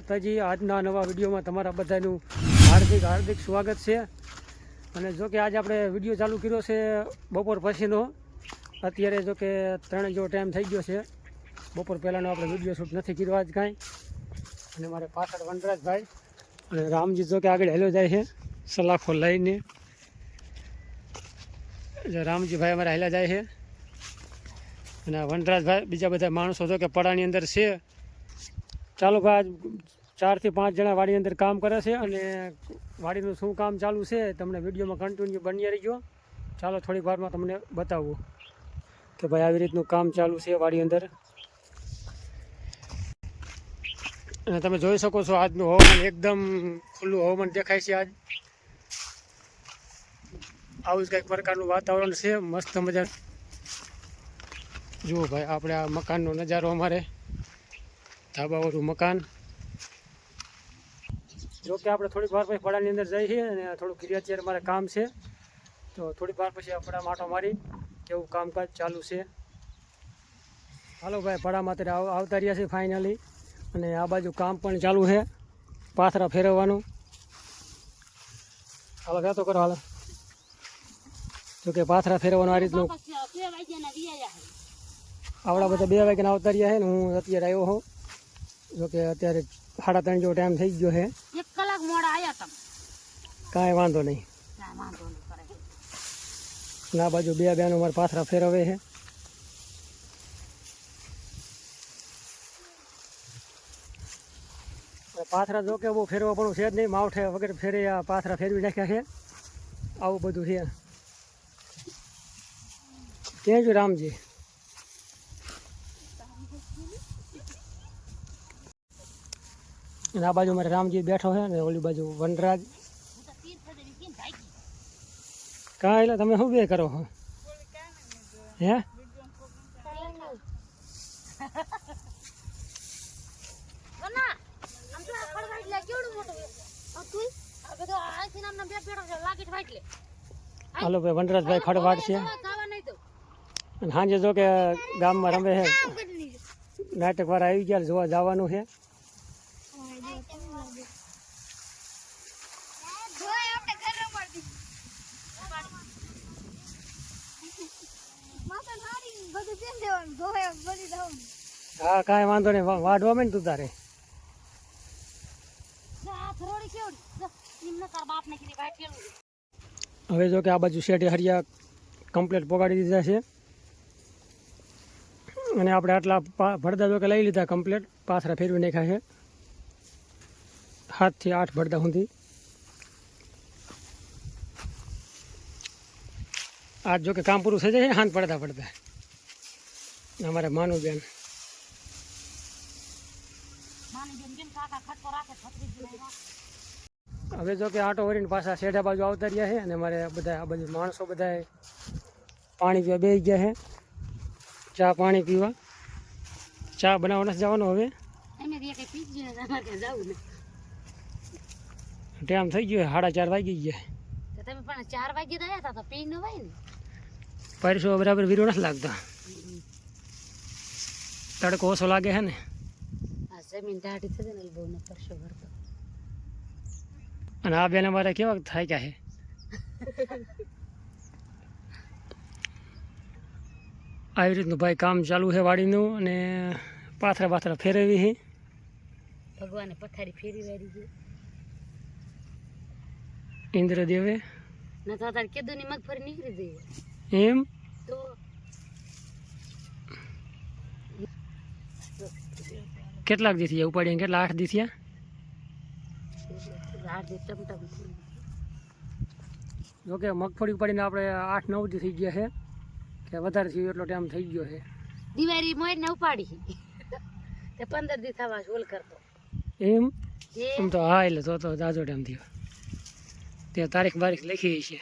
માતાજી, આજના નવા વિડીયોમાં તમારા બધાનું હાર્દિક હાર્દિક સ્વાગત છે. અને જો કે આજે આપણે વીડિયો ચાલુ કર્યો છે બપોર પછીનો. અત્યારે જો કે ત્રણ જેવો ટાઈમ થઈ ગયો છે. બપોર પહેલાંનો આપણે વીડિયો શૂટ નથી કર્યો આજ કાંઈ. અને મારે પાછળ વનરાજભાઈ અને રામજી જો કે આગળ હેલો જાય છે, સલાખો લઈને. એટલે રામજીભાઈ અમારા હેલા જાય છે. અને વનરાજભાઈ, બીજા બધા માણસો જો કે પડાની અંદર છે. ચાલો આજ ચારથી પાંચ જણા વાડી અંદર કામ કરે છે અને વાડીનું શું કામ ચાલુ છે તમને વિડીયોમાં કન્ટિન્યુ બની રહીજો. ચાલો થોડીક વારમાં તમને બતાવું કે ભાઈ આવી રીતનું કામ ચાલુ છે વાડી અંદર. અને તમે જોઈ શકો છો આજનું હવામાન એકદમ ખુલ્લું હવામાન દેખાય છે આજ. આવું જ કંઈક પ્રકારનું વાતાવરણ છે, મસ્ત મજા જુઓ ભાઈ, આપણે આ મકાનનો નજારો અમારે. ધાબાવાળું મકાન. જો કે આપણે થોડીક વાર પછી પડાની અંદર જઈએ છીએ અને થોડું ક્રિયા અત્યારે મારે કામ છે. તો થોડીક વાર પછી આપણા માટો મારી કેવું કામકાજ ચાલુ છે. હાલો ભાઈ પડામાં અત્યારે આવતા રહ્યા છે ફાઇનલી અને આ બાજુ કામ પણ ચાલુ છે. પાથરા ફેરવવાનું. હાલો ક્યાં તો કરો હાલો. જો કે પાથરા ફેરવવાનું આ રીતનું. આવડા બધા બે વાગ્યાના આવતા રહ્યા છે ને હું અત્યારે આવ્યો હોઉં. જો કે અત્યારે સાડા ત્રણ જેવો ટાઈમ થઈ ગયો છે. એક કલાક મોડા આવ્યા તમે. કાંઈ વાંધો નહીં. ના બાજુ બે બેનો મારા પાથરા ફેરવે છે. પાથરા જો કે બહુ ફેરવા પણ છે જ નહીં માવઠે વગર ફેરે આ પાથરા ફેરવી નાખ્યા છે. આવું બધું છે. ત્યાં છું રામજી. અને આ બાજુ મારે રામજી બેઠો છે ને ઓલી બાજુ વનરાજ. હું કાંઈ એટલે તમે શું બે કરો હે? લે હાલો ભાઈ, વનરાજભાઈ ખડવાડ છે. અને સાંજે જો કે ગામમાં રમે છે. કામ નાટક વાળા આવી ગયા જોવા જવાનું છે. હા કાંઈ વાંધો નહીં વાઢવા માંડ તું તારે. હવે જો કે આ બાજુ શેઠે હરિયા કમ્પ્લેટ પોગાડી દીધા છે. અને આપણે આટલા ભડદા જો કે લઈ લીધા કમ્પ્લેટ પાથરા ફેરવી નાખ્યા છે. સાતથી આઠ ભડદા સુધી. આજ જો કે કામ પૂરું થઈ જાય છે હાથ પડતા પડતા. અમારે માનું બેન નાની બેન કેમ કાકા ખટકો રાખે છત્રી જોડે હવે જો કે આટો વળીને પાછા શેઢા બાજુ આવતા રહ્યા છે અને મારે બધા આ બાજુ માણસો બધા પાણી પીવા બેસી ગયા છે. ચા પાણી પીવા. ચા બનાવવા નથી જવાનું હવે. ટાઈમ થઈ ગયો સાડા ચાર વાગી ગયા. તમે પણ ચાર વાગે તો હતા તો પી ન હોય ને. પરિસો બરાબર વીરો નથી લાગતો. તડકો ઓછો લાગે છે ને? આ જમીન દાઢી થશે ને બહુ પરસો ભરતો અને આ બેન અમારે કેવા થાય ક્યાં છે આવી રીતનું ભાઈ કામ ચાલુ છે વાડીનું અને પાથરા પાથરા ફેરવી છે ભગવાને પથારી ફેરી વાળી છે. ઇન્દ્રદેવે. ન તો તારે કીધું ની મગફળી નીકળી ગઈ. એમ? તો કેટલાક દી થયા? ઉપાડીને કેટલા? આઠ દી થયા? જોકે મગફળી ઉપાડીને આપણે આઠ નવ દી થઈ ગયા છે. કે વધારે થયું એટલો ટાઈમ થઈ ગયો છે. દિવાળી મોઈને ઉપાડી તે પંદર દી થવા ઓલ કરતો. એમ? એમ તો હા એટલે તો તો જાજો ટાઈમ થયો. તે તારીખ બારીખ લખી છે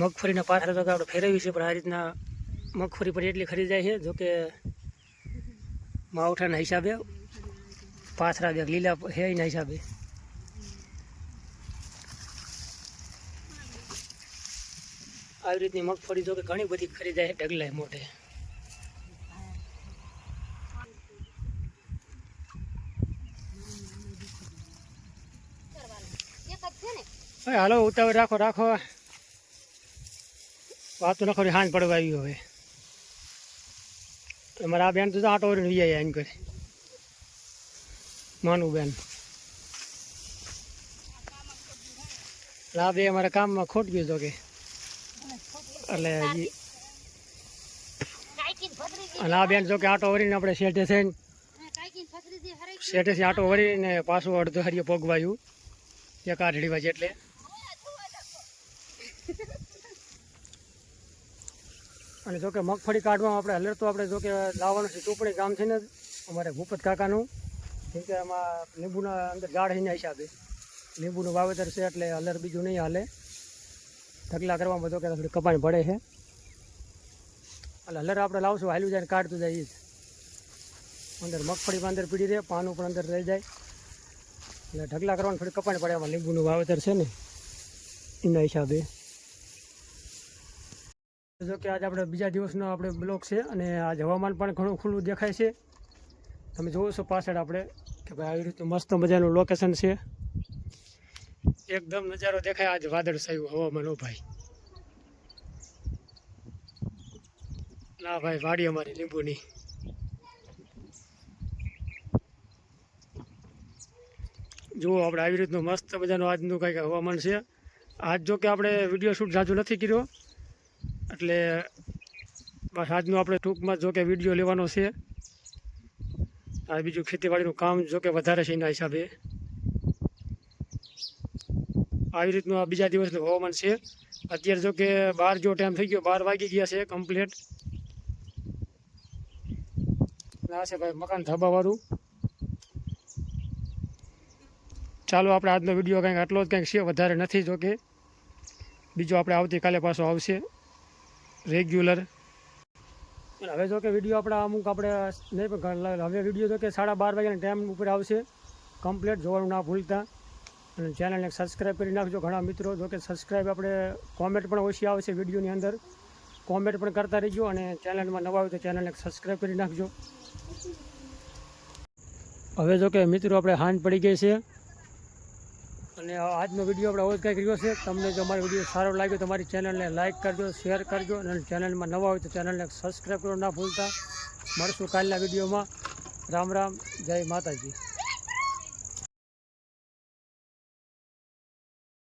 મગફળીના પાથરા તો આપણે ફેરવી છે પણ આ રીતના મગફળી પર એટલી ખરીદાય છે જોકે માવઠાના હિસાબે પાથરા બેગ લીલા હે એના હિસાબે. આવી રીતની મગફળી જોકે ઘણી બધી ખરીદાય છે ઢગલાય મોટે હાલો ઉતાવળ રાખો રાખો. વાતો નખો હાંજ પડવા આવી હવે. અમારા આ બેન તો આટો વરીને વી આયા એમ કરે. માનું બેન. આ બે અમારા કામમાં ખોટ ગયું તો કે. એટલે અને આ બેન જો કે આટો વરીને આપણે શેઠે થઈને શેઠે. શેઠેથી આટો વરીને પાછું અડધો હરિયો પગવાયું. એક આઠડી વાગે એટલે. અને જોકે મગફળી કાઢવામાં આપણે હલર તો આપણે જોકે લાવવાનું છે ચોપડી ગામ છે ને અમારે ભૂપત કાકાનું. કેમ કે એમાં લીંબુના અંદર ઝાડ એના હિસાબે લીંબુનું વાવેતર છે એટલે હલર બીજું નહીં હાલે. ઢગલા કરવામાં તો કે થોડી કપાણ પડે છે. એટલે હલર આપણે લાવશું, હાલ્યું જાય કાઢતું જાય એ જ. અંદર મગફળી પણ અંદર પીડી રહે, પાનું પણ અંદર રહી જાય. એટલે ઢગલા કરવાનું થોડી કપાણ પડે એમાં લીંબુનું વાવેતર છે ને. એના હિસાબે. જો કે આજે આપણે બીજા દિવસનો આપણે બ્લોક છે અને આજ હવામાન પણ ઘણું ખુલ્લું દેખાય છે. તમે જોવો છો પાછળ આપણે કે ભાઈ આવી રીતનું મસ્ત મજાનું લોકેશન છે. એકદમ નજારો દેખાય આજ વાદળ છાયું હવામાન. ઓ ભાઈ. ના ભાઈ, વાડી અમારી લીંબુની. જુઓ આપણે આવી રીતનું મસ્ત મજાનું આજનું કંઈક હવામાન છે. આજ જો કે આપણે વીડિયો શૂટ જાજુ નથી કર્યો. એટલે બસ આજનું આપણે ટૂંકમાં જો કે વીડિયો લેવાનો છે. આ બીજું ખેતીવાડીનું કામ જો કે વધારે છે એના હિસાબે. આવી રીતનું આ બીજા દિવસનું હવામાન છે. અત્યારે જો કે બાર જો ટાઈમ થઈ ગયો, બાર વાગી ગયા છે કમ્પ્લીટ ના છે ભાઈ મકાન ધાબાવાળું. ચાલો આપણે આજનો વીડિયો કંઈક આટલો જ કંઈક છે, વધારે નથી જો કે બીજો આપણે આવતીકાલે પાછો આવશે. રેગ્યુલર. હવે જો કે વીડિયો આપણા અમુક આપણે નહીં, પણ હવે વીડિયો જો કે સાડા બાર વાગ્યાના ટાઈમ ઉપર આવશે. કમ્પ્લીટ જોવાનું ના ભૂલતા. અને ચેનલને સબસ્ક્રાઈબ કરી નાખજો. ઘણા મિત્રો જો કે સબસ્ક્રાઈબ આપણે કોમેન્ટ પણ ઓછી આવશે વિડીયોની અંદર. કોમેન્ટ પણ કરતા રહીજો અને ચેનલમાં નવા હોય તો ચેનલને સબસ્ક્રાઈબ કરી નાખજો. હવે જો કે મિત્રો આપણે હાંજ પડી ગઈ છે. અને આજનો વીડિયો આપણે આવો કંઈક રહ્યો છે. તમને જો અમારો વીડિયો સારો લાગ્યો તો અમારી ચેનલને લાઇક કરજો, શેર કરજો અને ચેનલમાં નવા હોય તો ચેનલને સબસ્ક્રાઈબ કરવા ના ભૂલતા. મળશું કાલના વિડીયોમાં. રામ રામ, જય માતાજી.